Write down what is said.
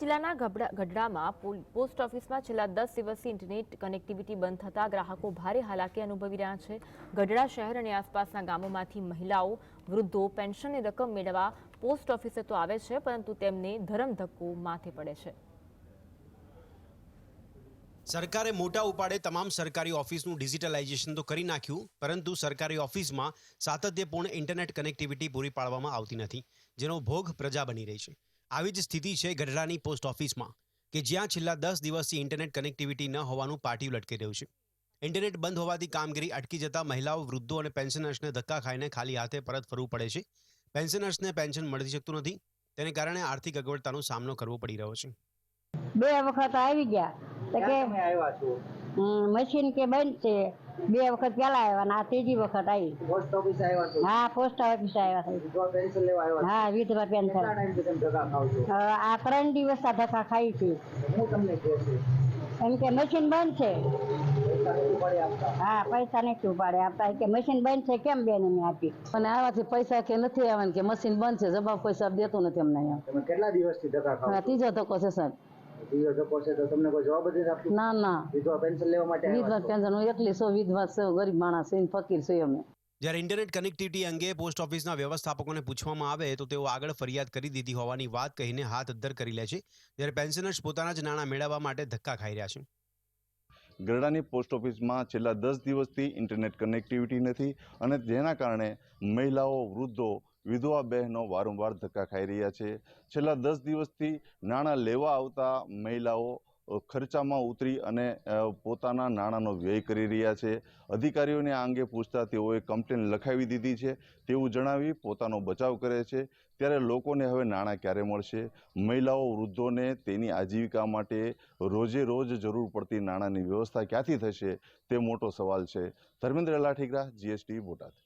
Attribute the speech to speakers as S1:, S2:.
S1: જિલ્લાના ગઢડામાં પોસ્ટ ઓફિસમાં છેલ્લા દસ દિવસથી ઇન્ટરનેટ કનેક્ટિવિટી બંધ થતાં ગ્રાહકો ભારે હાલાકી અનુભવી રહ્યા છે. ગઢડા શહેર અને આસપાસના ગામોમાંથી મહિલાઓ, વૃદ્ધો પેન્શનની રકમ મેળવવા પોસ્ટ ઓફિસે તો આવે છે, પરંતુ તેમને ધરમ ધક્કો માથે પડે છે.
S2: સરકારે મોટા ઉપાડે તમામ સરકારી ઓફિસનું ડિજિટલાઇઝેશન તો કરી નાખ્યું, પરંતુ સરકારી ઓફિસમાં સાતત્યપૂર્ણ ઇન્ટરનેટ કનેક્ટિવિટી પૂરી પાડવામાં આવતી નથી, જેનો ભોગ પ્રજા બની રહી છે. આવી જ સ્થિતિ છે ગઢડાની પોસ્ટ ઓફિસમાં કે જ્યાં છેલ્લા દસ દિવસથી ઇન્ટરનેટ કનેક્ટિવિટી ન હોવાનું પાટિયું લટકી રહ્યું છે. ઇન્ટરનેટ બંધ હોવાથી કામગીરી અટકી જતા મહિલાઓ વૃદ્ધો અને પેન્શનર્સને ધક્કા ખાઈને ખાલી હાથે પરત ફરવું પડે છે. પેન્શનર્સને પેન્શન મળી શકતું નથી તેને કારણે આર્થિક અગવડતાનો સામનો કરવો પડી રહ્યો છે.
S3: બે વખત આવી ગયા. તો કે મશીન કે બંધ છે? બે વખત પેલા આવ્યા ને આ ત્રીજી વખત આવી
S4: પોસ્ટ ઓફિસ આવ્યા છો?
S3: હા પોસ્ટ ઓફિસ આવ્યા છે.
S4: વિધવા પેન્શન લેવા આવ્યા
S3: હા વિધવા પેન્શન
S4: કેટલા ટાઈમથી તમે ધક્કા ખાવ છો?
S3: આ ત્રણ દિવસ આ ધક્કા ખાઈ છે.
S4: હું તમને કહે છે.
S3: એમ કે મશીન બંધ છે.
S4: પૈસા
S3: હા પૈસા નથી ઉપાડે આપતા. કે મશીન બંધ છે કેમ બેન મેં આપી?
S5: અને આવાથી પૈસા કે નથી આવવાના કે મશીન બંધ છે જવાબ કોઈ સાહેબ દેતું નથી અમને અહીંયા.
S4: કેટલા દિવસથી ધક્કા ખાવ
S5: ત્રીજો ધક્કો છે સાહેબ.
S4: ત્રીજો ધક્કો છે તો તમને કોઈ જવાબ જ નથી આપતું
S5: ના ના.
S4: વિધવા પેન્શન લેવા માટે
S5: વિધવા પેન્શન હું એકલી વિધવા છું ગરીબ માણસ છું ફકીર છું અમે.
S2: જ્યારે ઇન્ટરનેટ કનેક્ટિવિટી અંગે પોસ્ટ ઓફિસના વ્યવસ્થાપકોને પૂછવામાં આવે તો તેઓ આગળ ફરિયાદ કરી દીધી હોવાની વાત કહીને હાથ અદ્ધર કરી લે છે જ્યારે પેન્શનર્સ પોતાના જ નાણાં મેળવવા માટે ધક્કા ખાઈ રહ્યા છે.
S6: ગરડાની પોસ્ટ ઓફિસમાં છેલ્લા દસ દિવસથી ઇન્ટરનેટ કનેક્ટિવિટી નથી અને જેના કારણે મહિલાઓ વૃદ્ધો વિધવા બહેનો વારંવાર ધક્કા ખાઈ રહ્યા છે. છેલ્લા દસ દિવસથી નાણાં લેવા આવતા મહિલાઓ ખર્ચામાં ઉતરી અને પોતાના નાણાંનો વ્યય કરી રહ્યા છે. અધિકારીઓને આ અંગે પૂછતા તેઓએ કમ્પ્લેન લખાવી દીધી છે. તેવું જણાવી પોતાનો બચાવ કરે છે. ત્યારે લોકોને હવે નાણાં ક્યારે મળશે? મહિલાઓ, વૃદ્ધોને તેની આજીવિકા માટે રોજે રોજ જરૂર પડતી નાણાંની વ્યવસ્થા ક્યાંથી થશે? તે મોટો સવાલ છે. ધર્મેન્દ્ર લાઠીગરા, જીએસટી બોટાદ.